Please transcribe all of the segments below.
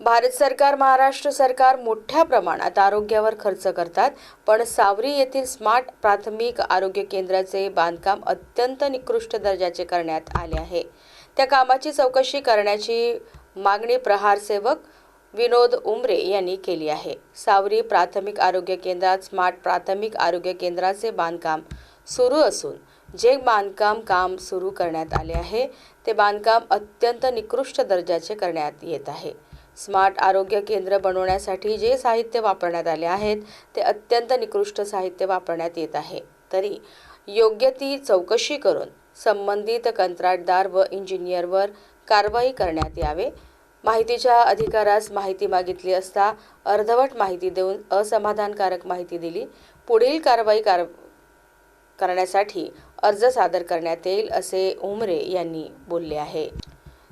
भारत सरकार महाराष्ट्र सरकार मोठ्या प्रमाणात आरोग्यावर खर्च करतात पण सावरी येथील स्मार्ट प्राथमिक आरोग्य केंद्राचे बांधकाम अत्यंत निकृष्ट दर्जाचे करण्यात आले आहे. त्या कामाची चौकशी करण्याची मागणी प्रहार सेवक विनोद उमरे यांनी केली आहे. सावरी प्राथमिक आरोग्य केंद्रात स्मार्ट प्राथमिक आरोग्य केंद्राचे बांधकाम सुरू असून जे बांधकाम काम सुरू करण्यात आले आहे ते बांधकाम अत्यंत निकृष्ट दर्जाचे करण्यात येत आहे. स्मार्ट आरोग्य केंद्र बनवण्यासाठी जे साहित्य वापरण्यात आले आहेत ते अत्यंत निकृष्ट साहित्य वापरण्यात येत आहे. तरी योग्य ती चौकशी करून संबंधित कंत्राटदार व इंजिनियरवर कारवाई करण्यात यावे. माहितीच्या अधिकारास माहिती मागितली असता अर्धवट माहिती देऊन असमाधानकारक माहिती दिली. पुढील कारवाई कार करण्यासाठी अर्ज सादर करण्यात येईल असे उमरे यांनी बोलले आहे.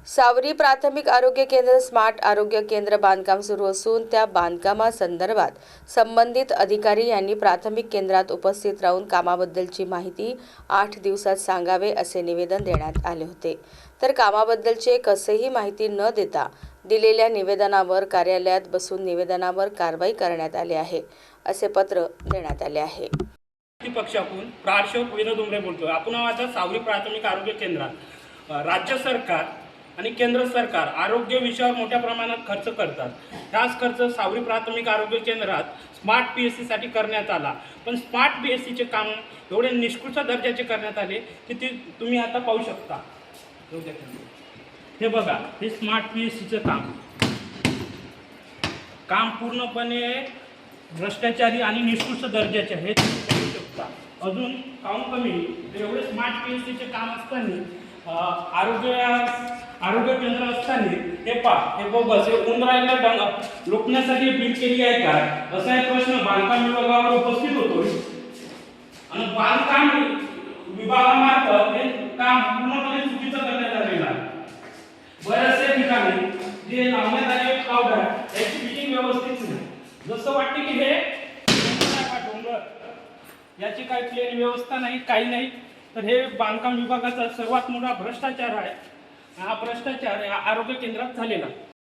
सावरी प्राथमिक आरोग्य केंद्र स्मार्ट आरोग्य केंद्र बांधकाम सुरू असून त्या बांधकामासंदर्भात संबंधित अधिकारी यांनी प्राथमिक केंद्रात उपस्थित राहून कामाबद्दलची माहिती आठ दिवसात सांगावे असे निवेदन देण्यात आले होते. तर कामाबद्दलचे कसेही माहिती न देता दिलेल्या निवेदनावर कार्यालयात बसून निवेदनावर कारवाई करण्यात आली आहे असे पत्र देण्यात आले आहे. पक्षाकडून विनोद उमरे बोलतोय. आपण सावरी प्राथमिक आरोग्य केंद्रात राज्य सरकार आणि केंद्र सरकार आरोग्य विषयावर मोठ्या प्रमाणात खर्च करतात. हाच खर्च सावरी प्राथमिक आरोग्य केंद्रात स्मार्ट पी एस सीसाठी करण्यात आला. पण स्मार्ट पी एस सीचे काम एवढे निष्कृष्ट दर्जाचे करण्यात आले की ते तुम्ही आता पाहू शकता. हे बघा हे स्मार्ट पी एस सीचं काम. काम पूर्णपणे भ्रष्टाचारी आणि निष्कृष्ट दर्जाचे हे तुम्ही पाहू शकता. अजून काम कमी. एवढे स्मार्ट पी एस सीचे काम असताना आरोग्य आरोग्य केंद्र असताना हे पा हे बोगस हे उंदरायला डंग रोखण्यासाठी बिल केली आहे का? असा एक प्रश्न बांधकाम विभागावर उपस्थित होतो आणि बांधकाम विभागामार्फत हे काम पूर्णपणे चुकीचं करण्यात आलेलं आहे. बऱ्याचशा ठिकाणी जे लावण्यात आले आहे याची फिटिंग व्यवस्थित नाही. जसं वाटते की हे डोंगर याची काही प्लेन व्यवस्था नाही काही नाही. तर हे बांधकाम विभागाचा सर्वात मोठा भ्रष्टाचार आहे हा भ्रष्टाचार आरोग्य केंद्रात झालेला आहे.